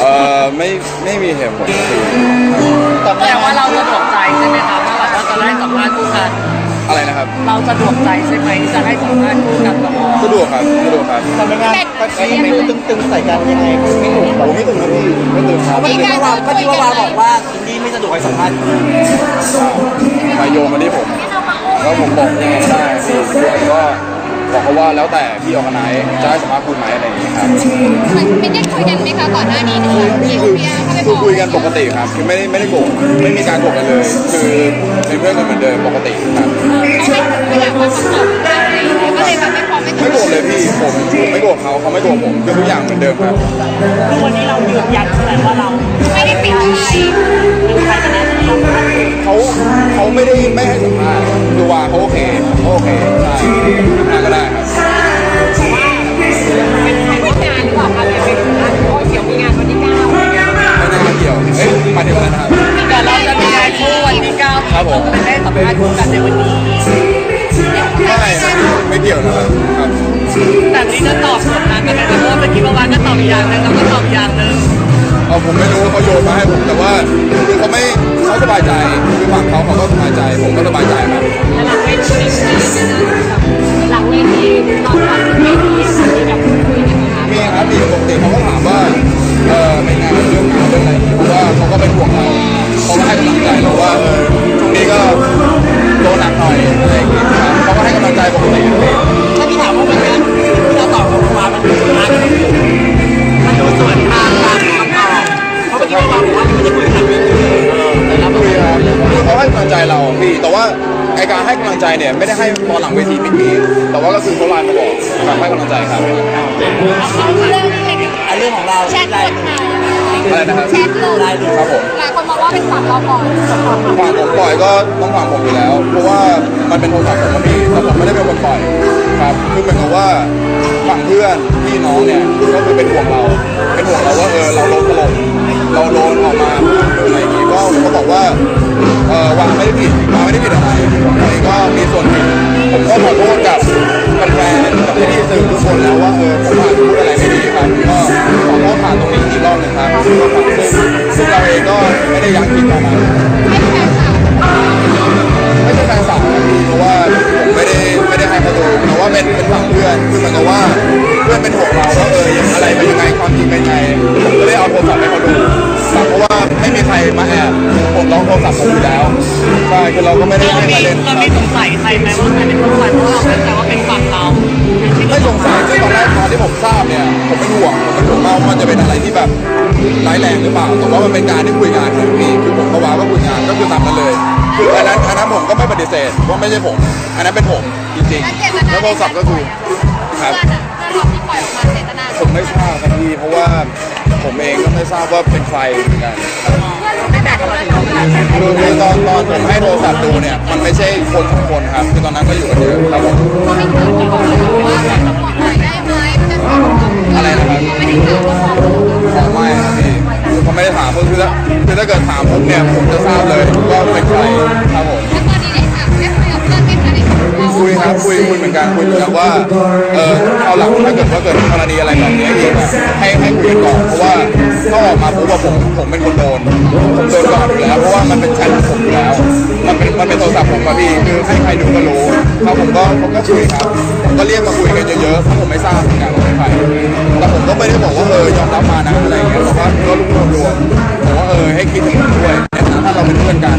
เออไม่ไม่มีเหตุผลครับแสดงว่าเราสะดวกใจใช่ไหมครับว่าแบบว่าจะได้สัมภาษณ์คู่กัน อะไรนะครับ เราสะดวกใจใช่ไหมที่จะให้สัมภาษณ์คู่กันกับหมอสะดวกครับสะดวกครับทำงานไปไปตึงๆใส่กันยังไงไม่ถูกผมไม่ตึงครับพี่ไม่ตึงครับเมื่อกี้พี่วาวเมื่อกี้พี่วาวบอกว่าอินดี้ไม่สะดวกให้สัมภาษณ์มาโยงมาที่ผมแล้วผมบอกยังไงก็ได้พี่ผมก็ บอกเขาว่าแล้วแต่พี่ออกไนจะให้สัมภาษณ์คุณไหมอะไรอย่างเงี้ยครับไม่ได้คุยกันไหมคะก่อนหน้านี้นะคะที่คือพี่อาร์เข้าไปคืบออกคุยกันปกติครับ คือไม่ได้ไม่ได้โกรธไม่มีการโกรธกันเลย คือเป็นเพื่อนกันเหมือนเดิมปกติครับเขาไม่อยากมาประกอบอะไรอย่างเงี้ยก็เลยแบบไม่พร้อมไม่ไม่โกรธเลยพี่ผมผมไม่โกรธเขาเขาไม่โกรธผมคือทุกอย่างเหมือนเดิมครับคือวันนี้เรายืนยันใช่ไหมว่าเราไม่ได้ปิดอะไร เขาเขาไม่ได้ไม่ให้สัมภาษณ์คือว่าเขาโอเคเขาโอเคใช่ทำงานก็ได้ครับเป็นใครว่างานหรือเปล่าคะเป็นงานโอ้เขียวมีงานวันที่เก้าไม่น่าเกี่ยวเอ๊ะมาถึงแล้วนะครับแต่เราจะมีงานคู่วันที่เก้าครับผมก็เลยได้สัมภาษณ์คู่กันในวันนี้ไม่ไม่เกี่ยวนะครับครับแต่นี่ก็ตอบสวนทางกันนะเพราะว่าเมื่อกี้เมื่อวานก็ตอบอย่างหนึงแล้วก็ตอบอย่างหนึงเอาผมไม่รู้เขาโยนมาให้ผมแต่ว่า เขาไม่เขาสบายใจคือฝั่งเขาเขาก็สบายใจ ผมก็สบายใจครับหลังเวทีหลังเวทีตอนก่อนขึ้นเวทีมีแบบคุยกันไหมคะมีครับมีปกติเขาก็ถามว่าเออเป็นงานเรื่องงานเรื่องอะไรเพราะว่าเขาก็เป็นห่วงเราเขาก็ให้กำลังใจเราว่าเออช่วงนี้ก็โดนหนักหน่อยอะไรอย่างเงี้ยครับเขาก็ให้กำลังใจปกติถ้าพี่ เขาให้กำลังใจเราพี่ แต่ว่าไอการให้กำลังใจเนี่ยไม่ได้ให้ตอนหลังเวทีไม่มีแต่ว่าก็คือเขาไลน์มาบอกการให้กำลังใจครับเรื่องเป็นอันเรื่องของเราแชทหลุดค่ะอะไรนะครับแชทหลุดลายหลุดครับผมหลายคนมองว่าเป็นฝั่งเราก่อนฝั่งผมปล่อยก็ต้องฝั่งผมอยู่แล้ว เพราะว่ามันเป็นโทรศัพท์ผมกับพี่แต่ผมไม่ได้เป็นคนปล่อยครับคือเหมือนกับว่าฝั่งเพื่อนพี่น้องเนี่ยก็คือเป็นห่วงเรา เป็นห่วงเราว่าเออเราโดนถล่ม เราโดนออกมาพูดอะไรอย่างงี้ก็เขาบอกว่าเออวางไม่ได้ผิดวางไม่ได้ผิดอะไรอะไรก็มีส่วนผิดผมก็ขอโทษกับแฟนๆกับพี่ๆสื่อทุกคนแล้วว่าเออผมอาจพูดอะไรไม่ดีครับก็ขอโทษผ่านตรงนี้อีกรอบหนึงครับซึ่งซึ่งเราเองก็ไม่ได้ยั้งคิดออกมา มีใครมาแอบผมล็อกโทรศัพท์ผมอยู่แล้วใช่คือเราก็ไม่ได้เราให้มีใครเล่นคเรารับมีสงสัยใครไหมว่าใครเป็นคนปล่อยเพราะเราเข้าใจว่าเป็นฝั่งเราที่ไม่สงสัยคือตอนแรกตอนที่ผมทราบเนี่ยผมเป็นห่วงผมเป็นห่วงมากว่ามันจะเป็นอะไรที่แบบร้ายแรงหรือเปล่าแต่ว่ามันเป็นการที่คุยงานครับพี่คือผมก็ว่าว่าคุยงานก็คือตามนั้นเลย คืออันนั้นอันนั้นผมก็ไม่ปฏิเสธว่าไม่ใช่ผม อันนั้นเป็นผมจริงแล้วเจตๆนาแล้วโทรศัพท์ก็คือคเพื่รัอบนอะเพื่อนเราที่ปล่อยออกมาเจตนา ผมไม่ทราบครับพี่เพราะว่า ผมเองก็ไม่ทราบว่าเป็นใครเหมือนกันครับไม่แตกกันมาถึงเราขนาดนั้นคือคือตอนตอนผมให้โทรศัพท์ดูเนี่ย มันไม่ใช่คนสองคนครับ คือตอนนั้นก็อยู่กันเยอะครับผมไม่เคยมาบอกเลยว่าจะบอกหน่อยได้ไหมจะถามอะไรนะครับไม่ได้ถามว่าบอกอ๋อไม่ครับพี่คือเขาไม่ได้ถามคือถ้าคือถ้าเกิดถามผมเนี่ยผมจะทราบเลยว่าเป็นใครครับผม คุยครับคุยคุยเหมือนกันคุยเหมือนกันว่าเออเอาหลังถ้าเกิดว่าเกิดกรณีอะไรแบบนี้อีกอะให้ให้คุยกันก่อนเพราะว่าถ้าออกมาปุ๊บว่าผมผมเป็นคนโดนผมโดนก่อนอยู่แล้วเพราะว่ามันเป็นแชทของผมอยู่แล้วมันเป็นมันเป็นโทรศัพท์ผมอะพี่คือให้ใครดูก็รู้ครับผมก็ผมก็คุยครับผมก็เรียกมาคุยกันเยอะๆเพราะผมไม่ทราบเหมือนกันว่าเป็นใครแต่ผมก็ไม่ได้บอกว่าเออยอมรับมานะอะไรอย่างเงี้ยแต่ว่าก็รวมรวมๆผมว่าเออให้คิดถึงผมด้วยในฐานะถ้าเราเป็นเพื่อนกัน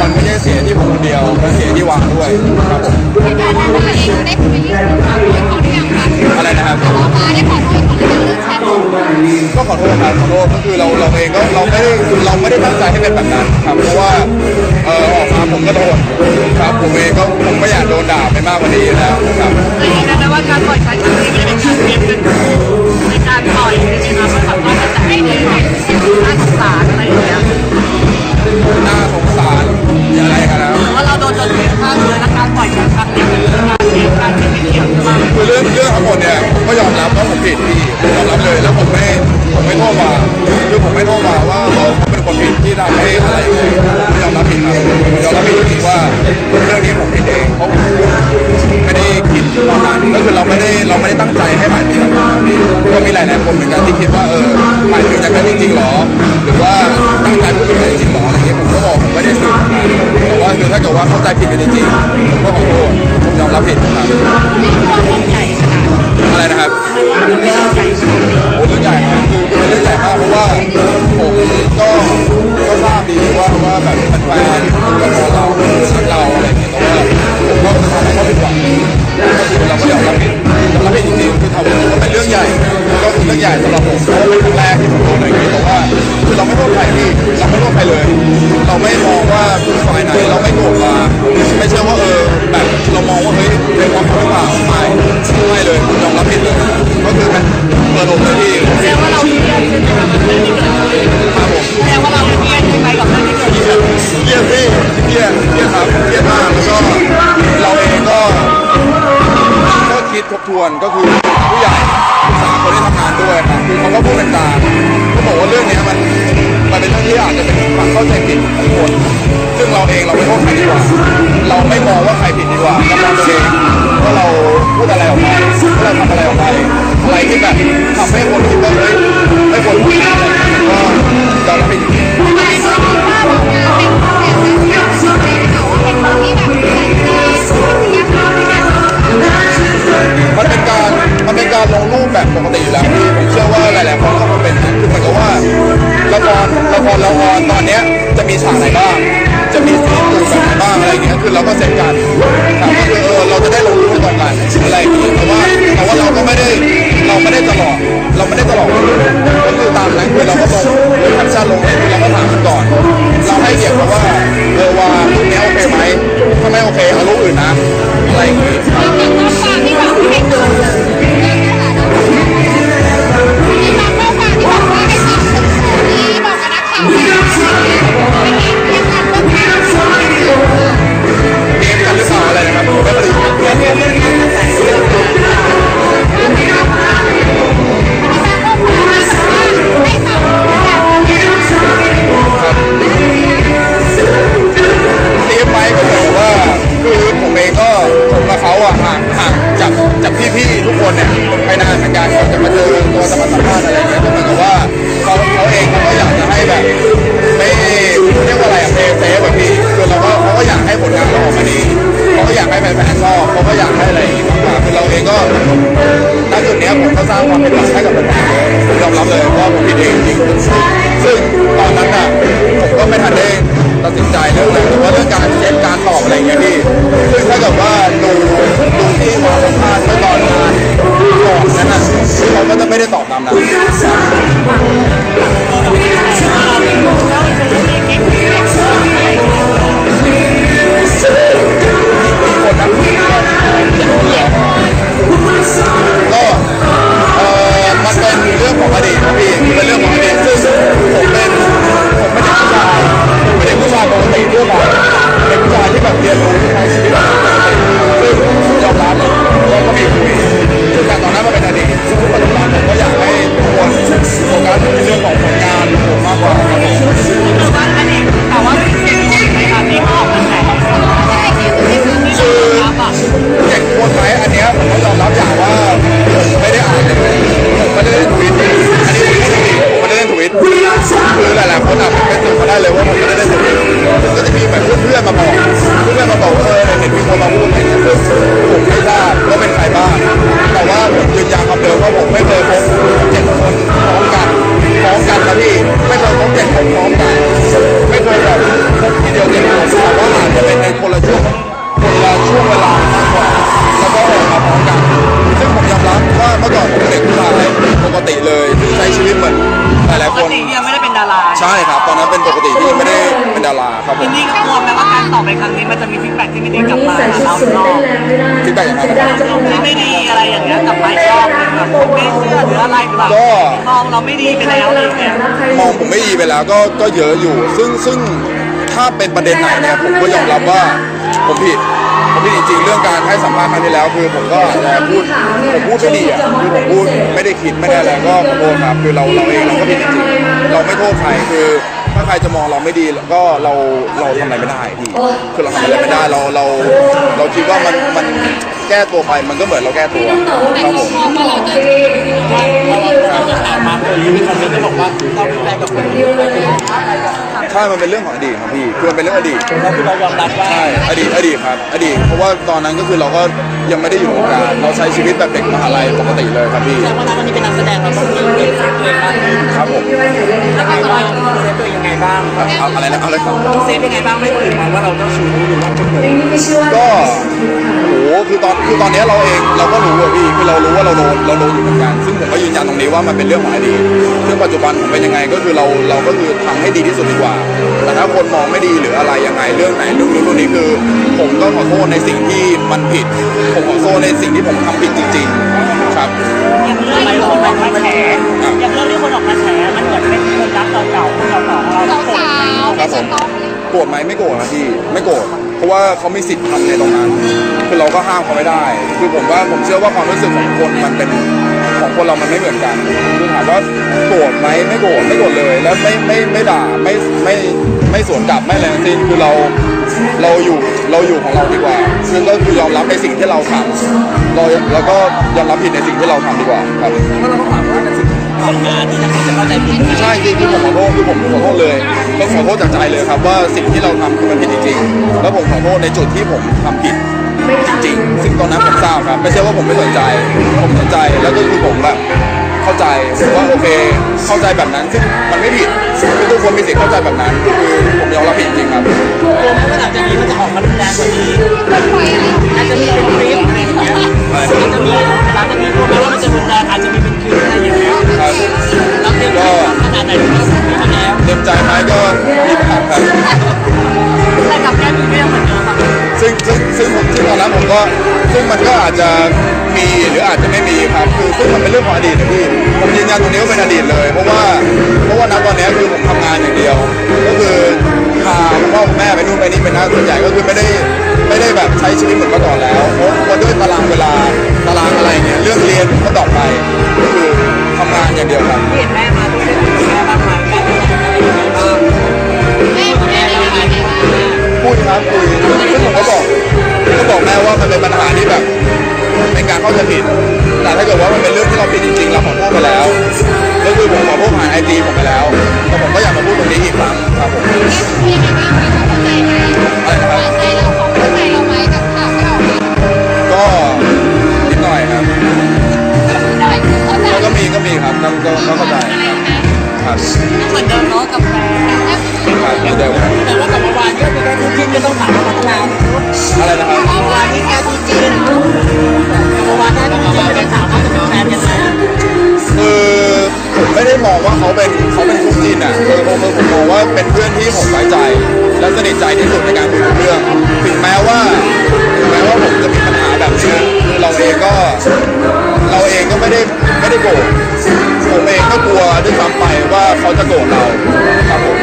มันไม่ใช่เสียที่ผมคนเดียวมันเสียที่วางด้วยครับผมที่ผ่านมาเรเองได้คุยกับเขาด้วยเขาหรือยังคะอะไรนะครับแต่ว่ามาได้ขอโทษเขาเรื่องแชทก็ขอโทษครับขอโทษก็คือเราเราเองก็เราไม่ได้เราไม่ได้ตั้งใจให้เป็นแบบนั้นครับเพราะว่าเออออกมาผมก็โดนครับผมเองก็ผมไม่อยากโดนด่าไปมากกว่านี้แล้วครับแต่ยืนยันะว่าการปล่อยครั้งนี้ไม่ได้เป็นการเตรียมเป็นในการปล่อยใช่ไหมคะเพราะแบบว่าจะให้ได้เห็นน่าสงสารอะไรอย่างเงี้ย hip hop. กใหญ่สำหรับผมเป็นครั้งแรกที่ผมโดนอะไรนี้แต่ว่าคือเราไม่ร่วมใครพี่เราไม่ร่วมใครเลย เราไม่มองว่าฝ่ายไหนเราไม่โกรธมาไม่ใช่ว่าเออแบบเรามองว่าเฮ้ยเป็นความผิดหรือเปล่าไม่ไม่เลยยอมรับผิดเลยก็คือเป็นเปิดอกเลยพี่แสดว่าเราเครียดไหมครับเรื่องที่เกิดขึ้นแปลว่าเราเปียดไหกับเรื่ที่เกิดขึ้นเครียดพี่เครียครียดครับเครียดมากแล้วก็เราเอง คิดทบทวนก็คือผู้ใหญ่ผู้สามคนที่ทำงานด้วยครับคือเขาก็พูดเป็นตาเขาบอกว่าเรื่องนี้มันมันเป็นเรื่องที่อาจจะเป็นความเข้าใจผิดของคนซึ่งเราเองเราไม่โทษใครดีกว่า เราไม่มองว่าใครผิดดีกว่าเรามองตัวเองว่าเราพูดอะไรออกไปเราทำอะไรออกไปอะไรที่แบบทำให้คนคิดว่าเฮ้ยไม่ควรพูดก็เราผิดอ ติยังไม่ได้เป็นดาราใช่ครับ ตอนนั้นเป็นปกติที่ไม่ได้เป็นดาราครับผทีมนี้ก็กลัวแม้ว่าการตอบไปครั้งนี้มันจะมีฟีดแบ็ที่ไม่ดีกลับมาหเราอีกรอบที่ได้ย่งไรที่ไม่ดีอะไรอย่างเงี้ยกลับมาชอบหนึงแบไม่เชื่อหรืออะไรหรือเปล่ามองเราไม่ดีไปแล้วอะไรอย่างเงี้ยมองผมไม่ดีไปแล้วก็ก็เยอะอยู่ ซึ่งซึ่งถ้าเป็นประเด็นไหนเนี่ยผมก็ยอมรับว่าผมผิดผมผิดจริงๆ เรื่องการให้สัมภาษณ์ครั้งที่แล้ว คือผมก็อาพูดผมพูดไม่ดีอะคือผมพูดไม่ได้คิดไม่ได้อะไรก็โทษครับคือเราเราเองเราก็ผิดจริง เราไม่โทษใครคือ ถ้าใครจะมองเราไม่ดีก็เราเราทำอะไรไม่ได้พี่คือเราทำอะไรไม่ได้เราเรา เราคิดว่ามันมันแก้ตัวไปมันก็เหมือนเราแก้ตัวครับผมเราตามมาตัวนี้มีคนนึงก็บอกว่าเราเป็นแฟนกับคนนี้ อะไรอย่างเงี้ยใช่มันเป็นเรื่องของอดีตครับพี่คือมันเป็นเรื่องอดีตเราคือเรายอมรับว่าใช่อดีตอดีตครับ อดีตเพราะว่าตอนนั้นก็คือเราก็ยังไม่ได้อยู่ในวงการเราใช้ชีวิตแบบเด็กมหาลัยปกติเลยครับพี่แสดงว่าณวันนี้เป็นนักแสดงเราต้องมีเซฟตัวเองมากขึ้นครับผมยังไงบ้างเซฟตัวเองยังไงบ้างเอาอะไรนะเอาเลยครับต้องเซฟยังไงบ้างไม่ให้คนอื่นมองว่าเราเจ้าชู้หรือว่าคนอื่นก็โหคือตอนคือตอนเนี้ยเราเองเราก็รู้อะพี่คือเรารู้ว่าเราโดนเราโดนอยู่เหมือนกัน ซึ่งผมก็ยืนยันตรงนี้ว่ามันเป็นเรื่องของอดีตซึ่งปัจจุบันผมเป็นยังไงก็คือเราเราก็คือทำให้ดีที่สุดดีกว่าแต่ถ้าคนมองไม่ดีหรืออะไรยังไงเรื่องไหนเรื่องนู้นเรื่องนี้คือ ผมก็ขอโทษในสิ่งที่มันผิด ผมขอโทษในสิ่งที่ผมทำผิดจริง ๆ ครับอย่างเรื่องที่คนออกมาแฉอย่างเรื่องที่คนออกมาแฉมันเหมือนเป็นคนรักเก่าๆคนเก่าๆของเราสาวๆครัไม่บผใช่มต้องโกรธไหมไม่โกรธนะพี่ไม่โกรธเพราะว่าเขามีสิทธิ์ทำในตรงนั้น คือเราก็ห้ามเขาไม่ได้ คือผมว่าผมเชื่อว่าความรู้สึกของคนมันเป็น ของคนเรามันไม่เหมือนกันคือถามว่าโกรธไหมไม่โกรธไม่โกรธเลย แล้วไม่ไม่ไม่ด่าไม่ไม่ไม่สวนกลับไม่อะไรทั้งสิ้นคือเราเราอยู่เราอยู่ของเราดีกว่าคือก็คือยอมรับในสิ่งที่เราทำเราแล้วก็ยอมรับผิดในสิ่งที่เราทำดีกว่าครับว่าเราต้องขอโทษกับสิ่งที่ทำงานที่จะคนจะเข้าใจผิดใช่จริงๆคือผมขอโทษคือผมขอโทษเลยก็ขอโทษจากใจเลยครับว่าสิ่งที่เราทำคือมันผิดจริงๆแล้วผมขอโทษในจุดที่ผมทำผิด จริงๆซึ่งตอนนั้นผมทราบครับ ไม่ใช่ว่าผมไม่สนใจ ผมสนใจแล้วก็คือผมแบบเข้าใจผมว่าโอเค เข้าใจแบบนั้นซึ่งมันไม่ผิดคือทุกคนมีสิทธิ์เข้าใจแบบนั้นคือผมยอมรับผิดจริงๆครับกลัวไหมว่าหลังจากนี้มันจะออกมารุนแรงกว่านี้อาจจะมีเป็นคลิปอะไรอย่างเงี้ยอาจจะมีหลังจากนี้กลัวไหมว่ามันจะรุนแรงอาจจะมีเป็นคลิปอะไรอย่างเงี้ยครับเราเตรียมตัวขนาดไหนที่สุดนี้มาแล้วเต็มใจไหมก็ ซึ่งซึ่งซึ่งผมซึ่งตอนนั้นผมก็ซึ่งมันก็อาจจะมีหรืออาจจะไม่มีครับคือซึ่งมันเป็นเรื่องของอดีตนะพี่ผมยืนยันตรงนี้ว่าเป็นอดีตเลย เพราะว่าเพราะว่าณตอนนี้คือผมทำงานอย่างเดียว ก็คือพาพ่อแม่ไปนู่นไปนี่เป็นหน้าส่วนใหญ่ก็คือไม่ได้ไม่ได้แบบใช้ชีวิตเหมือนเมื่อก่อนแล้วเพราะว่าด้วยตารางเวลาตารางอะไรเงี้ยเรื่องเรียนผมก็ดรอกไปก็คือทำงานอย่างเดียวครับ เป็นการเข้าใจผิด แต่ถ้าเกิดว่ามันเป็นเรื่องที่เราผิดจริงๆเราขอโทษไปแล้ว ก็คือผมขอโทษผ่านไอจีผมไปแล้ว แต่ผมก็อยากมาพูดตรงนี้อีกครั้งครับผม นที่ผมไว้ใจ และสนิทใจที่สุดในการคุยทุกเรื่องถึงแม้ว่าถึงแม้ว่าผมจะมีปัญหาแบบนี้คือเราเองก็เราเองก็ไม่ได้ไม่ได้โกรธผมเองก็กลัวด้วยซ้ำไปว่าเขาจะโกรธเราครับผม